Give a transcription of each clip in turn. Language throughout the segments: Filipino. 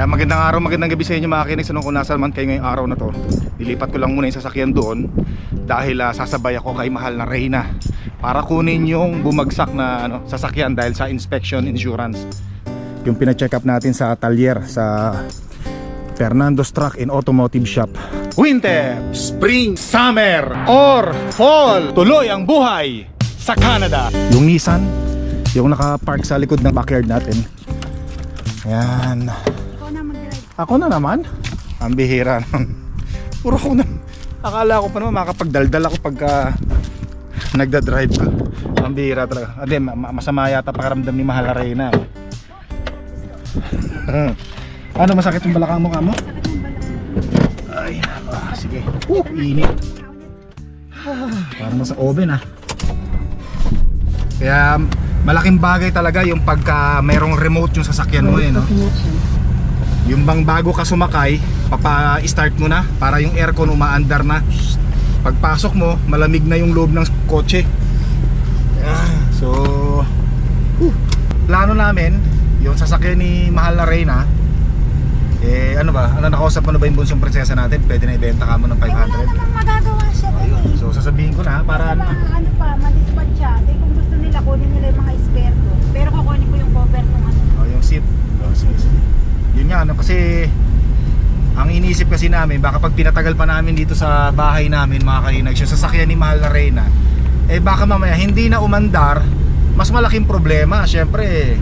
Kaya magandang araw, magandang gabi sa inyo mga kinig. Ano kung nasa man kayo ngayong araw na to. Nilipat ko lang muna yung sasakyan doon dahil ah, sasabay ako kay mahal na Reyna para kunin yung bumagsak na ano, sasakyan dahil sa inspection insurance. Yung pina-check up natin sa talyer sa Fernando's Truck in Automotive Shop. Winter, Spring, Summer, or Fall. Tuloy ang buhay sa Canada. Yung Nissan, yung naka-park sa likod ng backyard natin. Ayan. Mag-drive. Ako na naman. Ang bihira naman. Puro ako na. Akala ko pa naman makapagdaldal ako pagka nagda-drive ka. Ang bihira talaga. Ade, ma- ma- masama yata pakiramdam ni Mahal Arena. ano masakit yung balakang mo ka mo? Ay, ah, sige. Uh, init. Parang nasa oven ah. Kaya malaking bagay talaga yung pagka mayroong remote yung sasakyan mo eh, no? Yung bang bago ka sumakay, papa-start mo na para yung aircon umaandar na. Pagpasok mo, malamig na yung loob ng kotse. Ah, So, uh, plano namin, yung sasakyan ni Mahal na Reyna, eh ano ba, ano nakausap mo na ba yung bunsong prinsesa natin? Pwede na ibenta ka mo ng Eh, wala 500. namang magagawa siya rin Ayun. eh. So sasabihin ko na para Baka ano pa, madispatch siya. Eh, kung gusto nila, kunin nila yung mga spare ko yung cover ng ano. oh, yung seat. Oh, sige, sige. Yun nga ano kasi ang iniisip kasi namin baka pag pinatagal pa namin dito sa bahay namin mga kainag yung sasakyan ni Mahal na Reyna eh baka mamaya hindi na umandar mas malaking problema syempre.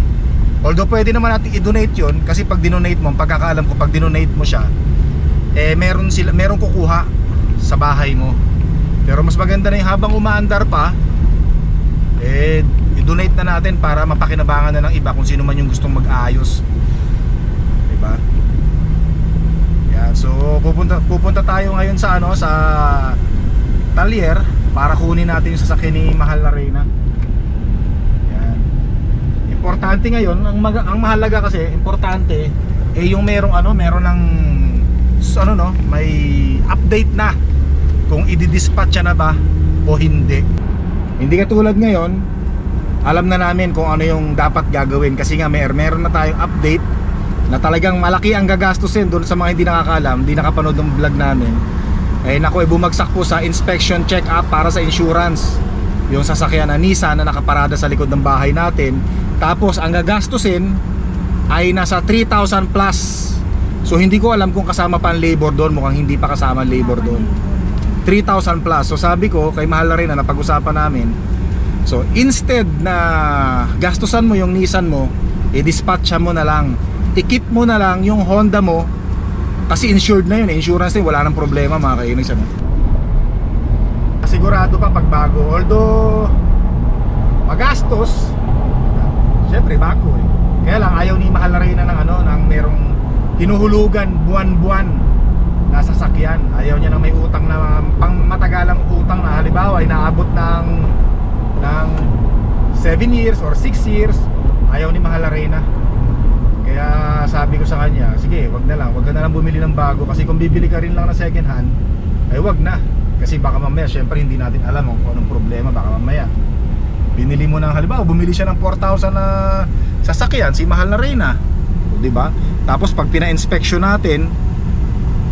Although pwede naman natin i-donate yun kasi pag dinonate mo pagkakaalam ko pag dinonate mo siya eh meron sila meron kukuha sa bahay mo. Pero mas maganda na yung habang umaandar pa eh i-donate na natin para mapakinabangan na ng iba kung sino man yung gustong mag-ayos diba yan so pupunta pupunta tayo ngayon sa ano sa Talyer para kunin natin yung sasakyan ni Mahal na Reyna. Yan importante ngayon ang, mag- ang mahalaga kasi importante eh yung merong ano meron ng s- ano no may update na kung i-dispatch na ba o hindi. Hindi katulad ngayon alam na namin kung ano yung dapat gagawin kasi nga may meron na tayong update na talagang malaki ang gagastusin doon sa mga hindi nakakaalam, hindi nakapanood ng vlog namin. Eh nako, eh, bumagsak po sa inspection check-up para sa insurance. Yung sasakyan na Nissan na nakaparada sa likod ng bahay natin. Tapos ang gagastusin ay nasa 3,000 plus. So hindi ko alam kung kasama pa ang labor doon, mukhang hindi pa kasama ang labor doon. 3,000 plus. So sabi ko, kay mahal na rin na napag-usapan namin. So instead na gastusan mo yung Nissan mo, i-dispatch mo na lang. I-keep mo na lang yung Honda mo kasi insured na yun, insurance din, wala nang problema mga kainis ano. Sigurado pa pagbago, although magastos, syempre bago eh. Kaya lang ayaw ni Mahal na rin ng ano, ng merong hinuhulugan buwan-buwan na sasakyan. Ayaw niya na may utang na pang matagalang utang na halimbawa inaabot ng ng 7 years or 6 years. Ayaw ni Mahal na Reyna. Kaya sabi ko sa kanya, sige, wag na lang, wag ka na lang bumili ng bago kasi kung bibili ka rin lang ng second hand, ay wag na. Kasi baka mamaya, syempre hindi natin alam kung anong problema, baka mamaya. Binili mo ng halimbawa, bumili siya ng 4,000 na sasakyan, si Mahal na Reyna. O, di ba? Tapos pag pina-inspection natin,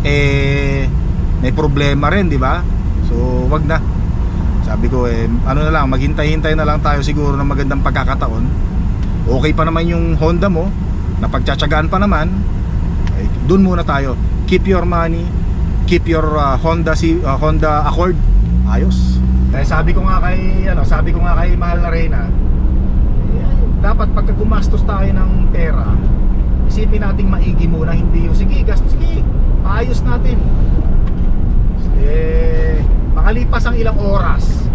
eh may problema rin, di ba? So, wag na. Sabi ko eh, ano na lang, maghintay-hintay na lang tayo siguro ng magandang pagkakataon. Okay pa naman yung Honda mo, napagtsatsagaan pa naman. Eh, doon muna tayo. Keep your money, keep your uh, Honda si uh, Honda Accord. Ayos. Eh, sabi ko nga kay ano, sabi ko nga kay Mahal na Reyna, eh, dapat pagka gumastos tayo ng pera, isipin nating maigi muna, hindi yung sige, gastos, sige, ayos natin. Eh, makalipas ang ilang oras,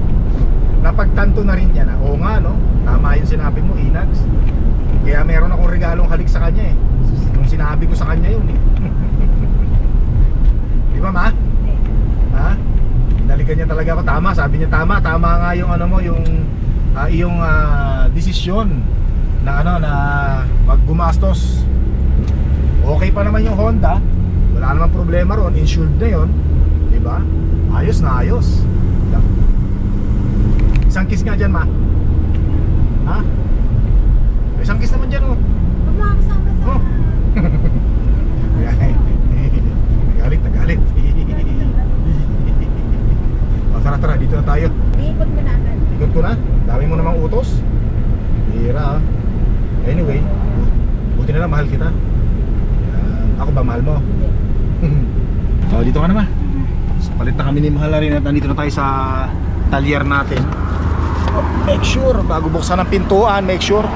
napagtanto na rin niya na, oo nga no, tama yung sinabi mo, Inags. Kaya meron akong regalong halik sa kanya eh. Nung sinabi ko sa kanya yun eh. Di ba ma? Ha? Dalikan niya talaga ako tama, sabi niya tama, tama nga yung ano mo, yung ah, iyong ah, desisyon na ano na pag gumastos. Okay pa naman yung Honda, wala namang problema ron, insured na yon, di ba? Ayos na ayos. Yeah. Isang kiss nga dyan, ma. Ha? May sangkis naman dyan, oh. Huwag mo kasama sa... Nagalit, nagalit. O, oh, tara, tara. Dito na tayo. Ikot ko na agad. Ikot ko na? Dami mo namang utos. Hira, ah. Anyway, buti na lang mahal kita. Ako ba mahal mo? so, oh, dito ka naman. So, palit na kami ni Mahal na rin at nandito na tayo sa talyer natin. So, make sure, bago buksan ang pintuan, make sure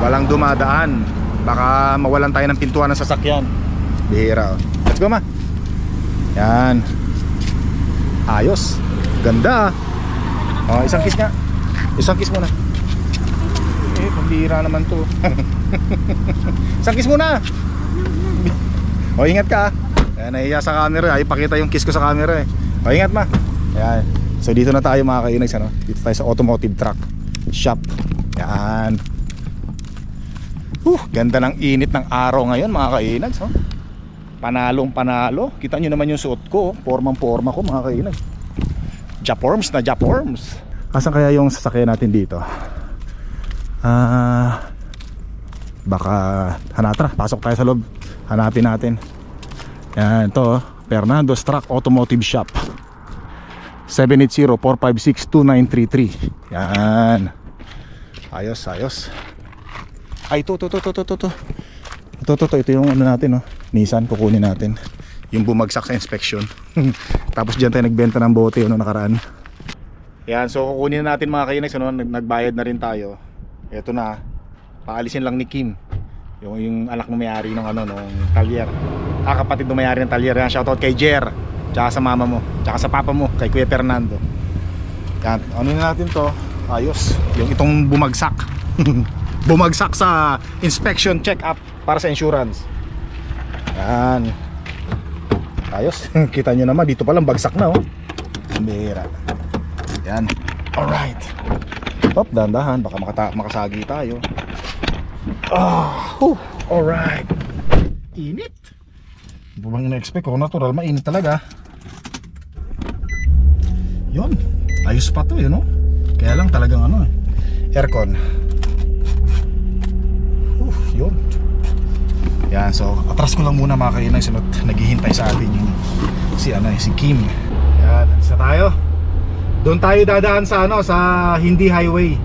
walang dumadaan. Baka mawalan tayo ng pintuan ng sasakyan. Bihira. oh. Let's go ma. Yan. Ayos. Ganda. ah. Oh, isang kiss nga. Isang kiss muna. Eh, pambihira naman to. isang kiss muna. O ingat ka. ah. Ayan, nahiya sa camera. Ay, pakita yung kiss ko sa camera eh. O ingat ma. Ayan. So dito na tayo mga kainags ano. Dito tayo sa automotive truck shop. Yan. Uh, ganda ng init ng araw ngayon mga kainags. Oh. Panalong panalo. Kita nyo naman yung suot ko. oh. Formang forma ko mga kainags. Japorms na Japorms. Asan kaya yung sasakyan natin dito? Ah... baka hanatra pasok tayo sa loob hanapin natin yan ito oh. Fernando's Truck Automotive Shop 780-456-2933 yan ayos ayos ay, ito, ito, ito, ito, ito, ito. Ito, ito, ito, ito yung ano natin, no? Nissan, kukunin natin. Yung bumagsak sa inspection. Tapos dyan tayo nagbenta ng bote, ano, nakaraan. Yan, so kukunin natin mga kainex, ano, nagbayad na rin tayo. Ito na, paalisin lang ni Kim. Yung, yung anak ng may-ari ng ano, nung talyer. Ah, kapatid ng may-ari ng talyer. Yan, shoutout kay Jer. Tsaka sa mama mo. Tsaka sa papa mo, kay Kuya Fernando. Yan, ano na natin to. Ayos. Yung itong bumagsak. bumagsak sa inspection check up para sa insurance yan ayos kita nyo naman dito palang bagsak na oh bihira yan alright Top, dahan-dahan, baka makata makasagi tayo. Ah, whew, alright. Init. Hindi bang na-expect ko, natural, mainit talaga. Yun, ayos pa to yun, no? Kaya lang talagang ano eh, aircon. Yan, so atras ko lang muna mga kainay, sunod naghihintay sa atin yung si ano eh, si Kim. Yan, sa tayo. Doon tayo dadaan sa ano sa hindi highway.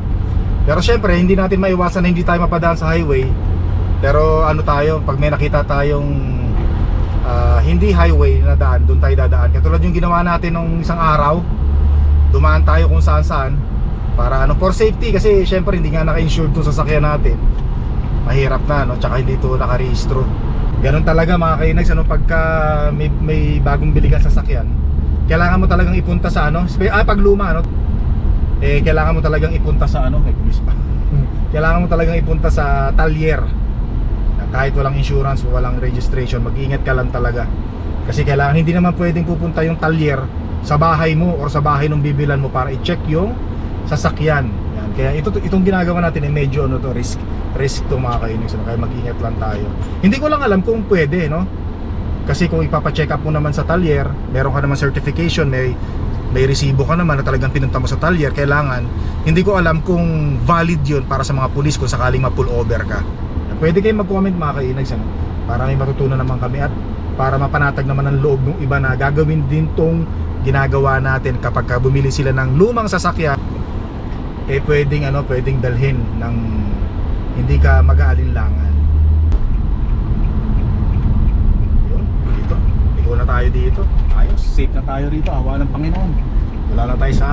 Pero syempre hindi natin maiwasan na hindi tayo mapadaan sa highway. Pero ano tayo, pag may nakita tayong ah, hindi highway na daan, doon tayo dadaan. Katulad yung ginawa natin nung isang araw. Dumaan tayo kung saan saan para ano for safety kasi syempre hindi nga naka-insured 'tong sasakyan natin. Mahirap na no, tsaka hindi ito nakarehistro. Ganun talaga mga kainags ano pagka may, may bagong bili kang sasakyan, kailangan mo talagang ipunta sa ano, ah pag luma ano, eh kailangan mo talagang ipunta sa ano, may pulis pa. kailangan mo talagang ipunta sa talyer. Kahit walang insurance, walang registration, mag-ingat ka lang talaga. Kasi kailangan hindi naman pwedeng pupunta yung talyer sa bahay mo or sa bahay ng bibilan mo para i-check yung sasakyan. Yan. Kaya ito itong ginagawa natin ay medyo ano to risk risk to mga kainis ano? kaya mag-ingat lang tayo. Hindi ko lang alam kung pwede no. Kasi kung ipapa-check up mo naman sa talyer, meron ka naman certification, may may resibo ka naman na talagang pinunta mo sa talyer, kailangan hindi ko alam kung valid yun para sa mga pulis kung sakaling ma-pull over ka. Pwede kayong mag-comment mga kainags ano? para may matutunan naman kami at para mapanatag naman ang loob ng iba na gagawin din tong ginagawa natin kapag ka bumili sila ng lumang sasakyan eh pwedeng ano pwedeng dalhin ng hindi ka mag-aalinlangan. Yun dito. Ikaw na tayo dito. Ayos. Safe na tayo rito. Awa ng Panginoon. Wala na tayo sa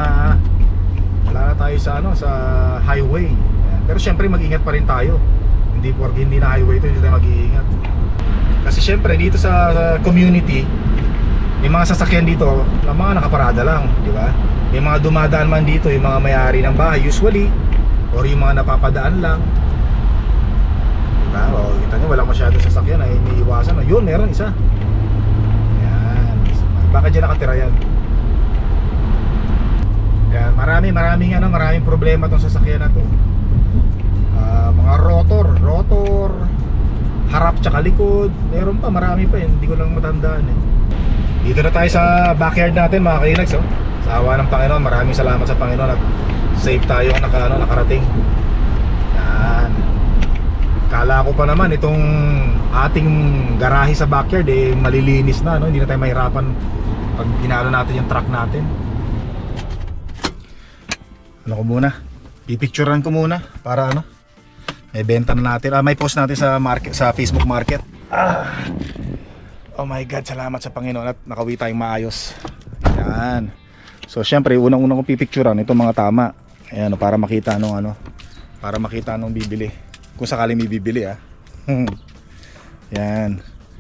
wala na tayo sa ano sa highway. Pero syempre mag-ingat pa rin tayo. Hindi porke hindi na highway ito hindi tayo mag-iingat. Kasi syempre dito sa community yung mga sasakyan dito na mga nakaparada lang di ba? May mga dumadaan man dito yung mga may-ari ng bahay usually or yung mga napapadaan lang di ba o kita nyo walang masyadong sasakyan ay may iwasan no? yun meron isa. Yan baka dyan nakatira yan? Yan marami maraming ano maraming problema tong sasakyan na to. Ah, mga rotor rotor harap tsaka likod. Meron pa marami pa yun hindi ko lang matandaan eh. Dito na tayo sa backyard natin mga kainags oh. Sa awa ng Panginoon, maraming salamat sa Panginoon at safe tayo naka, ano, nakarating. Kala ko pa naman itong ating garahe sa backyard eh malilinis na no, hindi na tayo mahirapan pag ginalo natin yung truck natin. ano ko muna, pipicturean ko muna para ano, may benta na natin. Ah, may post natin sa market sa Facebook Market. Ah. Oh my God, salamat sa Panginoon at nakawi tayong maayos. Yan. So, syempre, unang-unang kong pipicturean itong mga tama. Ayan, para makita nung ano, para makita nung bibili. Kung sakali may bibili ah. Yan.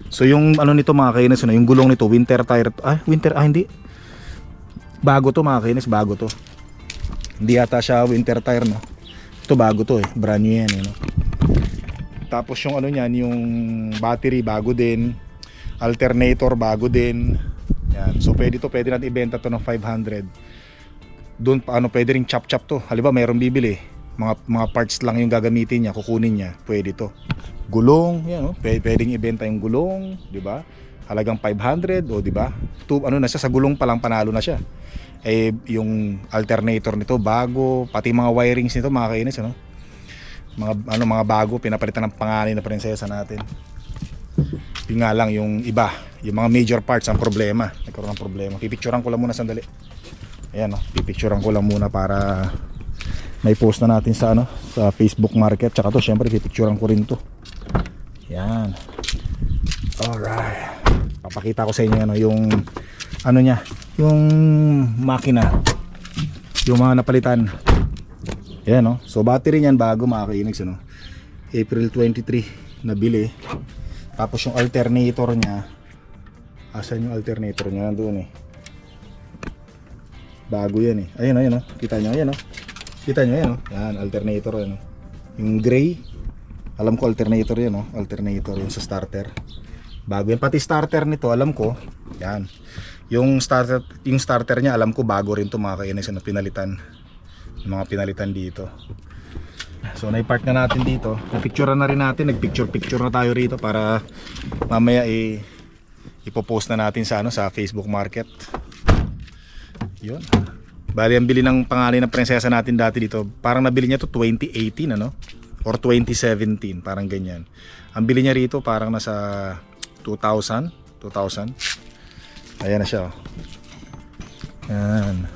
So yung ano nito mga kainis, ano, yung gulong nito, winter tire. Ah, winter, ah hindi. Bago to mga kainis, bago to. Hindi yata siya winter tire no. Ito bago to eh, brand new yan eh, no? Tapos yung ano niyan, yung battery bago din. Alternator bago din. Yan. So pwede to, pwede natin ibenta to ng 500. Doon pa ano, pwede ring chop-chop to. Halimbawa, mayroong bibili. Mga mga parts lang yung gagamitin niya, kukunin niya. Pwede to. Gulong, yan oh. Pwede, pwedeng ibenta yung gulong, 'di ba? Halagang 500 o 'di ba? Tu ano na siya sa gulong pa lang panalo na siya. Eh yung alternator nito bago, pati mga wirings nito mga kainis ano. Mga ano mga bago pinapalitan ng pangalan na prinsesa natin. Yung lang yung iba, yung mga major parts ang problema. Nagkaroon ng problema. Pipicturean ko lang muna sandali. Ayan oh, pipicturean ko lang muna para may post na natin sa ano sa Facebook Market. Tsaka to syempre pipicturean ko rin to. Yan. Alright. Papakita ko sa inyo ano yung ano niya yung makina. Yung mga napalitan. Yan no? So battery niyan bago mga kainags ano? April 23 nabili. Tapos yung alternator niya. Asan yung alternator niya? Nandun eh. Bago yan eh. Ayun ayun oh. kita nyo ayun oh. Kita nyo yan, oh. Yan, alternator yan, oh. Yung gray, alam ko alternator yan, oh. Alternator yun sa starter. Bago yan. Pati starter nito, alam ko, yan. Yung starter, yung starter niya, alam ko bago rin to mga kainis na pinalitan. Yung mga pinalitan dito. So, naipark na natin dito. Napicture na rin natin. Nagpicture-picture na tayo rito para mamaya i ipopost na natin sa ano sa Facebook Market. Yun. Bali, ang bili ng pangalan ng prinsesa natin dati dito, parang nabili niya to 2018 ano? Or 2017, parang ganyan. Ang bili niya rito parang nasa 2000, 2000. Ayan na siya. oh. Yan.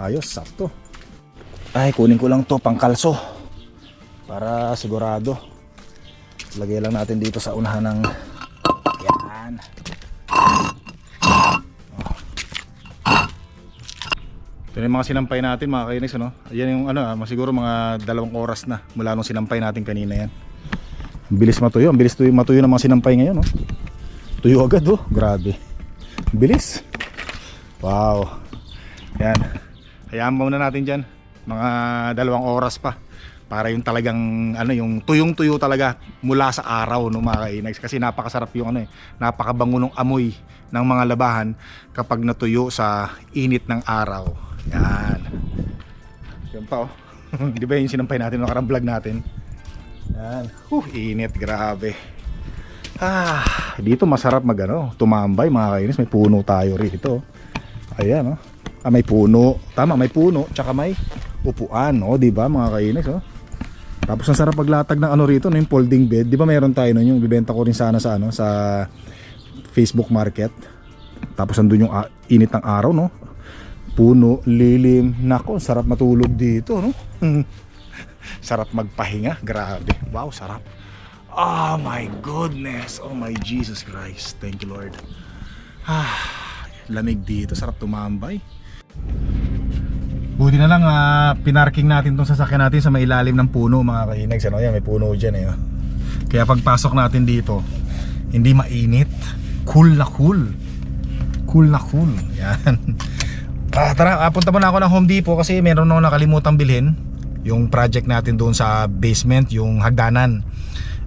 Ayos, sakto. Ay, kunin ko lang to pangkalso. Para sigurado. Lagay lang natin dito sa unahan ng Yan. Na yung mga sinampay natin mga kainis ano. Ayan yung ano ah, siguro mga dalawang oras na mula nung sinampay natin kanina yan. Ang bilis matuyo, ang bilis tuyo, matuyo ng mga sinampay ngayon no. Tuyo agad oh, grabe. Bilis. Wow. Yan. Hayaan muna natin diyan mga dalawang oras pa para yung talagang ano yung tuyong-tuyo talaga mula sa araw no mga kainags kasi napakasarap yung ano eh napakabango ng amoy ng mga labahan kapag natuyo sa init ng araw yan. Yan pa oh. Di ba yung sinampay natin nakarang vlog natin? Yan. Uh, init grabe. Ah dito masarap mag ano tumambay mga kainis. May puno tayo rito ayan oh. Ah, may puno. Tama may puno tsaka may upuan oh di ba mga kainis oh. Tapos ang sarap paglatag ng ano rito, no, yung folding bed. 'Di ba mayroon tayo nun yung bibenta ko rin sana sa ano sa Facebook Market. Tapos andun yung ah, init ng araw, no. Puno, lilim. Nako, sarap matulog dito, no. sarap magpahinga, grabe. Wow, sarap. Oh my goodness. Oh my Jesus Christ. Thank you Lord. Ah, lamig dito, sarap tumambay. Buti na lang ah, pinarking natin tong sasakyan natin sa may ilalim ng puno mga kainags. Ano yan, may puno dyan eh. Kaya pagpasok natin dito, hindi mainit. Cool na cool. Cool na cool. Yan. Ah, tara, ah, punta muna ako ng Home Depot kasi meron ako nakalimutang bilhin. Yung project natin doon sa basement, yung hagdanan.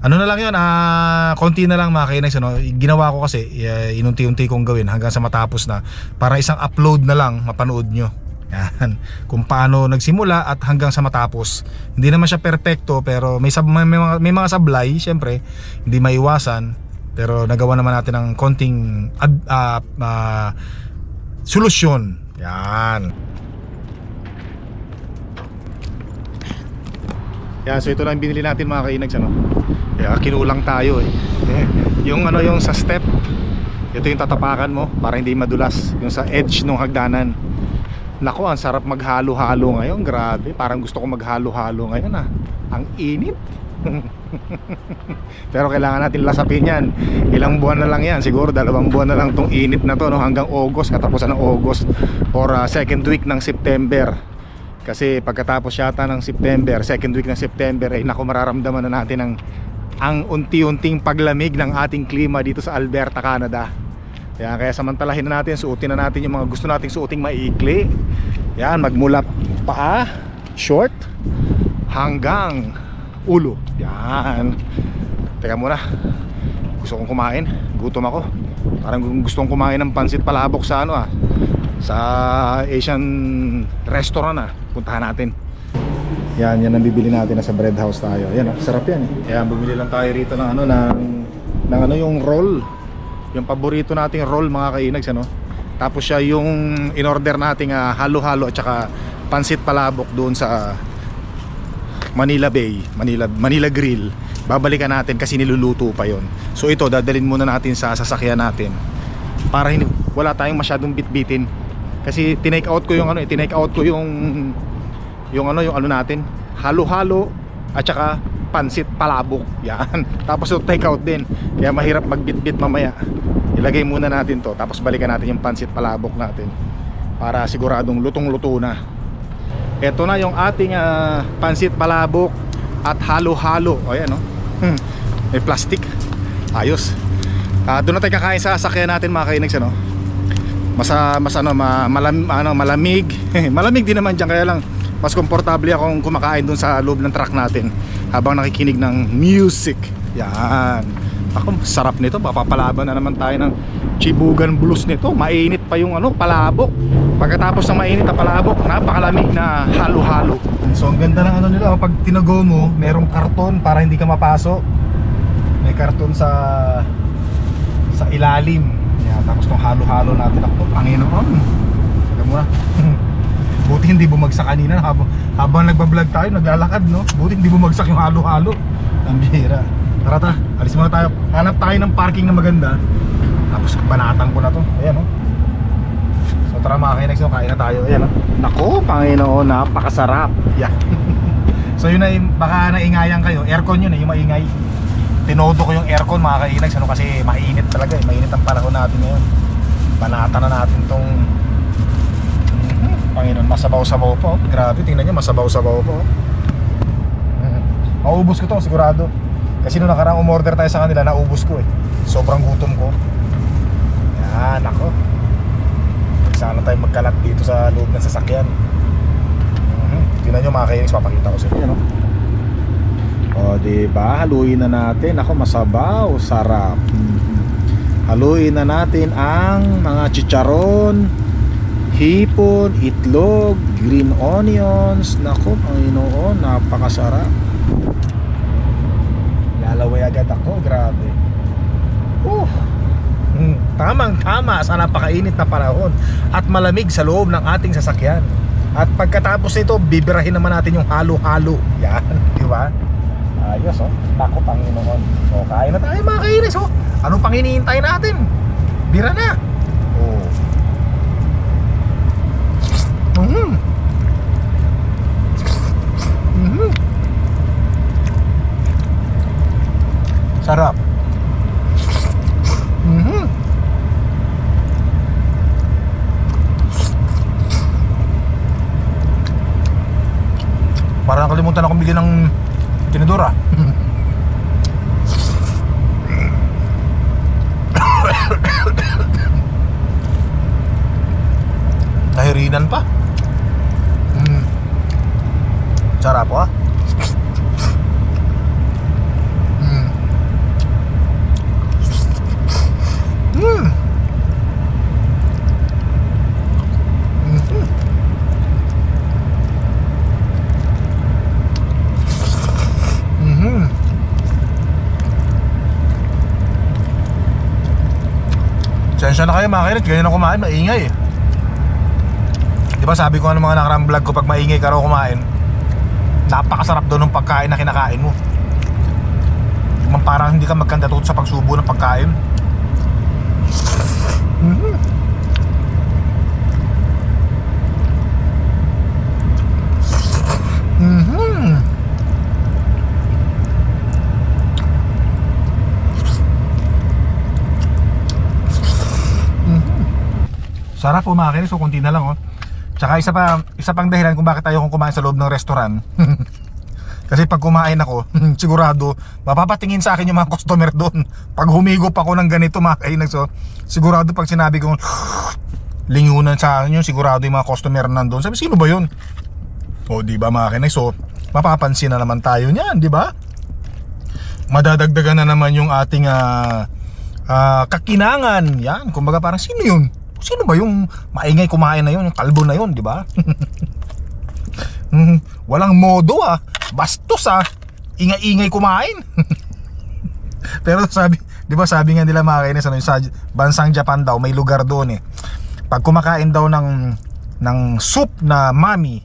Ano na lang yun, ah, konti na lang mga kainags. Ano? Ginawa ko kasi, eh, inunti-unti kong gawin hanggang sa matapos na. Para isang upload na lang, mapanood nyo. Yan. Kung paano nagsimula at hanggang sa matapos. Hindi naman siya perpekto pero may, sab- may, may, mga, may mga sablay, syempre, hindi maiwasan. Pero nagawa naman natin ng konting ad, ah, ah, solusyon. Yan. Yan, so ito lang binili natin mga kainags ano. Kaya kinulang tayo eh. yung ano yung sa step, ito yung tatapakan mo para hindi madulas yung sa edge ng hagdanan Nako, ang sarap maghalo-halo ngayon. Grabe, parang gusto ko maghalo-halo ngayon ah. Ang init. Pero kailangan natin lasapin yan. Ilang buwan na lang yan. Siguro dalawang buwan na lang tong init na to no? hanggang August, katapusan ng August or ah, second week ng September. Kasi pagkatapos yata ng September, second week ng September, ay nako mararamdaman na natin ang ang unti-unting paglamig ng ating klima dito sa Alberta, Canada. Yan, kaya samantalahin na natin, suotin na natin yung mga gusto nating suoting maiikli. Yan, magmula paa, short, hanggang ulo. Yan. Teka muna. Gusto kong kumain. Gutom ako. Parang gusto kong kumain ng pansit palabok sa ano ah. Sa Asian restaurant ah. Puntahan natin. Yan, yan ang bibili natin na sa bread house tayo. Yan, ah, sarap yan. eh. Yan, bumili lang tayo rito ng ano ng ng ano yung roll. Yung paborito nating roll mga kainags ano. Tapos siya yung in-order nating ah, halo-halo at saka pansit palabok doon sa Manila Bay, Manila Manila Grill. Babalikan natin kasi niluluto pa 'yon. So ito dadalhin muna natin sa sasakyan natin para hindi wala tayong masyadong bitbitin. Kasi tinake out ko yung ano, eh, tinake out ko yung yung ano yung ano natin, halo-halo at saka pansit palabok. Yan. Tapos yung take out din. Kaya mahirap magbitbit mamaya. Ilagay muna natin to tapos balikan natin yung pansit palabok natin para siguradong lutong-luto na. Ito na yung ating ah, pansit palabok at halo-halo. O yan, no? Hmm. May plastic. Ayos. Ah, doon na tayo kakain sa sakyan natin mga kainags, ano? Masa, mas ano, ma, malam, ano, malamig. malamig din naman dyan, kaya lang mas komportable akong kumakain doon sa loob ng truck natin habang nakikinig ng music. Yan. Ako, sarap nito. Papapalaban na naman tayo ng chibugan blues nito. Mainit pa yung ano, palabok. Pagkatapos ng mainit na palabok, napakalamig na halo-halo. So ang ganda ng ano nila, oh, pag tinago mo, merong karton para hindi ka mapasok. May karton sa sa ilalim. Yan, tapos tong halo-halo natin ako, Panginoon. Teka muna. Buti hindi bumagsak kanina habang, habang nagbablog tayo, naglalakad, no? Buti hindi bumagsak yung halo-halo. Ang bihira. Tara ta, alis muna tayo. Hanap tayo ng parking na maganda. Tapos banatan ko na to. Ayan, no? So tara mga kainex, no? kain na tayo. Ayan, no? Nako, Panginoon, napakasarap. Yan. so yun na, yung- baka naingayan kayo. Aircon yun, eh, yung maingay. Tinodo ko yung aircon mga kainags, ano? Kasi mainit talaga, eh. Mainit ang panahon natin ngayon. Banatan na natin tong Mhm. Panginoon, masabaw-sabaw po. Grabe, tingnan nyo, masabaw-sabaw po. Mhm. Maubos ko to, sigurado. Kasi nung nakarang umorder tayo sa kanila, naubos ko eh. Sobrang gutom ko. Yan, ako. Sana tayo magkalat dito sa loob ng sasakyan. Tingnan nyo mga kainis, papakita ko sa inyo. No? O, diba? Haluin na natin. Ako, masabaw. Sarap. Mhm. Haluin na natin ang mga chicharon, hipon, itlog, green onions. Nako, Panginoon, napakasarap. Lalaway agad ako, grabe. Uh, mm, tamang tama sa napakainit na panahon at malamig sa loob ng ating sasakyan. At pagkatapos nito, bibirahin naman natin yung halo-halo. Yan, di ba? Ayos oh. Nako Panginoon. So, kain na tayo mga kainis oh. Ano pang hinihintay natin? Bira na. Oh. Mhm. Mhm. Sarap. Mhm. Parang nakalimutan akong bigyan ng tinidora. Nahirinan pa. Mm. Sarap ah. Sensya na kayo mga kairit, ganyan ako kumain, maingay eh. Di ba sabi ko ng mga nakarang vlog ko pag maingay ka raw kumain, napakasarap doon ng pagkain na kinakain mo. Mang parang hindi ka magkandatot sa pagsubo ng pagkain. Sarap umakin, so konti na lang oh. Tsaka isa pa, isa pang dahilan kung bakit ayaw kong kumain sa loob ng restaurant. Kasi pag kumain ako, sigurado, mapapatingin sa akin yung mga customer doon. Pag humigop ako ng ganito mga so sigurado pag sinabi kong lingunan sa akin yun, sigurado yung mga customer nandun. Sabi, sino ba yun? O di ba mga so mapapansin na naman tayo niyan, di ba? Madadagdagan na naman yung ating ah, ah, kakinangan. Yan, kumbaga parang sino yun? Sino ba yung maingay kumain na yun, yung kalbo na yun, di ba? Hmm, Walang modo ah. Bastos ah. Ingay-ingay kumain. Pero sabi, 'di ba sabi nga nila mga kainis ano, sa bansang Japan daw may lugar doon eh. Pag kumakain daw ng ng soup na mami,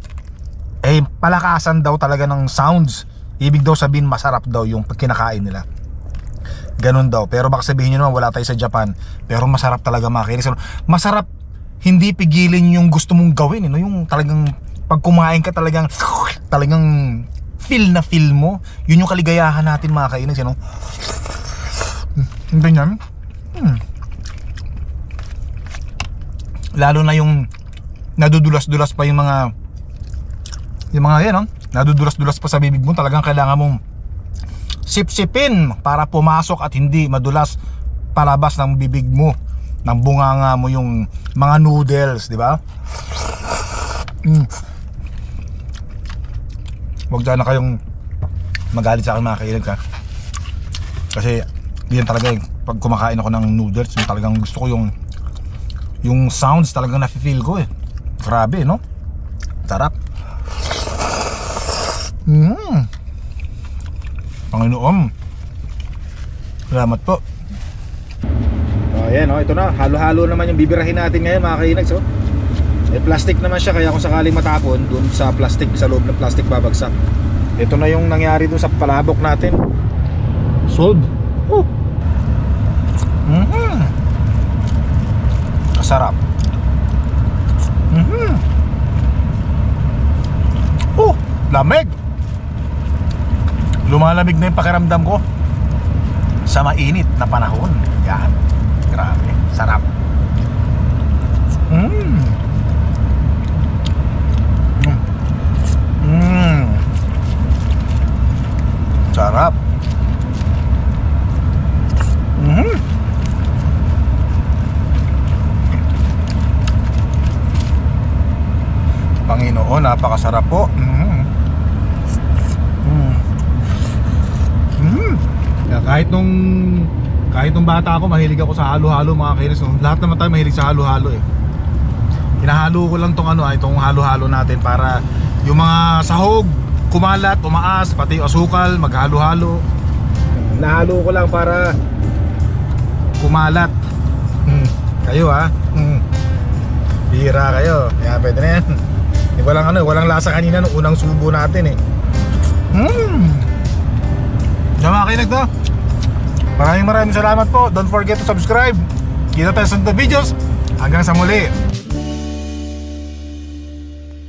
eh palakasan daw talaga ng sounds. Ibig daw sabihin masarap daw yung pag kinakain nila. Ganun daw. Pero baka sabihin nyo naman wala tayo sa Japan. Pero masarap talaga. Ano, Masarap hindi pigilin yung gusto mong gawin. Eh, no? Yung talagang pag kumain ka talagang talagang feel na feel mo. Yun yung kaligayahan natin mga kainis. Ano? Yung ganyan. Hmm. Lalo na yung nadudulas-dulas pa yung mga yung mga yan, no? nadudulas-dulas pa sa bibig mo, talagang kailangan mong sip-sipin para pumasok at hindi madulas palabas ng bibig mo ng bunganga mo yung mga noodles, di ba? Mm. Huwag sana kayong magalit sa akin mga kailag ha. Kasi yan talaga eh, pag kumakain ako ng noodles, yung talagang gusto ko yung yung sounds talagang nafe-feel ko eh. Grabe, no? Sarap. Mm. Panginoon. Salamat po. Oh, ayan, oh, ito na. Halo-halo naman yung bibirahin natin ngayon, mga kainags, oh. Eh, plastic naman siya, kaya kung sakaling matapon, dun sa plastic, sa loob ng plastic babagsak. Ito na yung nangyari dun sa palabok natin. Solved. Oh. Mhm. Kasarap. Mhm. Oh, lamig. Lumalamig na yung pakiramdam ko sa mainit na panahon. Yan. Grabe. Sarap. Mmm. Mmm. Sarap. Mhm. Panginoon, napakasarap po. Mhm. Mm. Mm. Yeah, kahit nung kahit nung bata ako, mahilig ako sa halo-halo mga kainis. No? Lahat naman tayo mahilig sa halo-halo eh. Hinahalo ko lang tong ano, ah, itong halo-halo natin para yung mga sahog, kumalat, umaas, pati yung asukal, maghalo-halo. Nahalo ko lang para kumalat. Hmm. Kayo ha. Hmm. Bira kayo. Kaya pwede na yan. Walang ano, walang lasa kanina nung unang subo natin eh. Hmm. Diyan kainig to. Maraming maraming salamat po. Don't forget to subscribe. Kita tayo sa na videos. Hanggang sa muli.